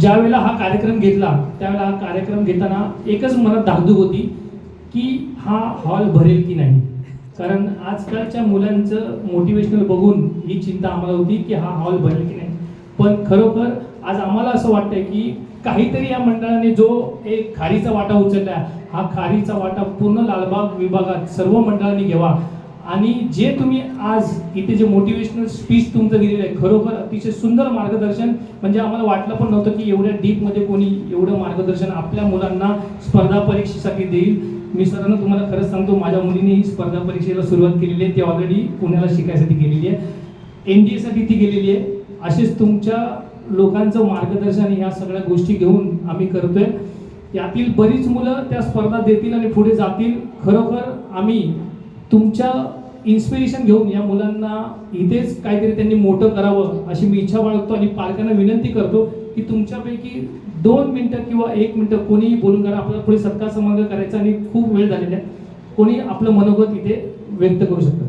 ज्यावेळेला हा कार्यक्रम घेतला त्यावेळेला हा कार्यक्रम घेताना एकच मनात धाकधूक होती की हा हॉल भरेल की नाही. कारण आजकालच्या मुलांचं मोटिवेशनल बघून ही चिंता आम्हाला होती की हा हॉल भरेल की नाही. पण खरोखर आज आम्हाला असं वाटतंय की काहीतरी या मंडळाने जो एक खारीचा वाटा उचलला हा खारीचा वाटा पूर्ण लालबाग विभागात सर्व मंडळांनी घ्यावा. आणि जे तुम्ही आज इथे जे मोटिवेशनल स्पीच तुमचं दिलेलं आहे खरोखर अतिशय सुंदर मार्गदर्शन म्हणजे आम्हाला वाटलं पण नव्हतं की एवढ्या डीपमध्ये कोणी एवढं मार्गदर्शन आपल्या मुलांना स्पर्धा परीक्षेसाठी देईल. मी सरांना तुम्हाला खरंच सांगतो माझ्या मुलीने ही स्पर्धा परीक्षेला सुरुवात केलेली आहे ती ऑलरेडी पुण्याला शिकायसाठी गेलेली आहे. एन डी एसाठी ती गेलेली आहे. असेच तुमच्या लोकांचं मार्गदर्शन ह्या सगळ्या गोष्टी घेऊन आम्ही करतोय. यातील बरीच मुलं त्या स्पर्धा देतील आणि पुढे जातील. खरोखर आम्ही तुमच्या इन्स्पिरेशन घेऊन या मुलांना इथेच काहीतरी त्यांनी मोठं करावं अशी मी इच्छा बाळगतो आणि पालकांना विनंती करतो की तुमच्यापैकी दोन मिनटं किंवा एक मिनटं कोणीही बोलून करा आपल्याला पुढे सत्कार समारंभ करायचा आणि खूप वेळ झालेला आहे. कोणी आपलं मनोगत इथे व्यक्त करू शकतं.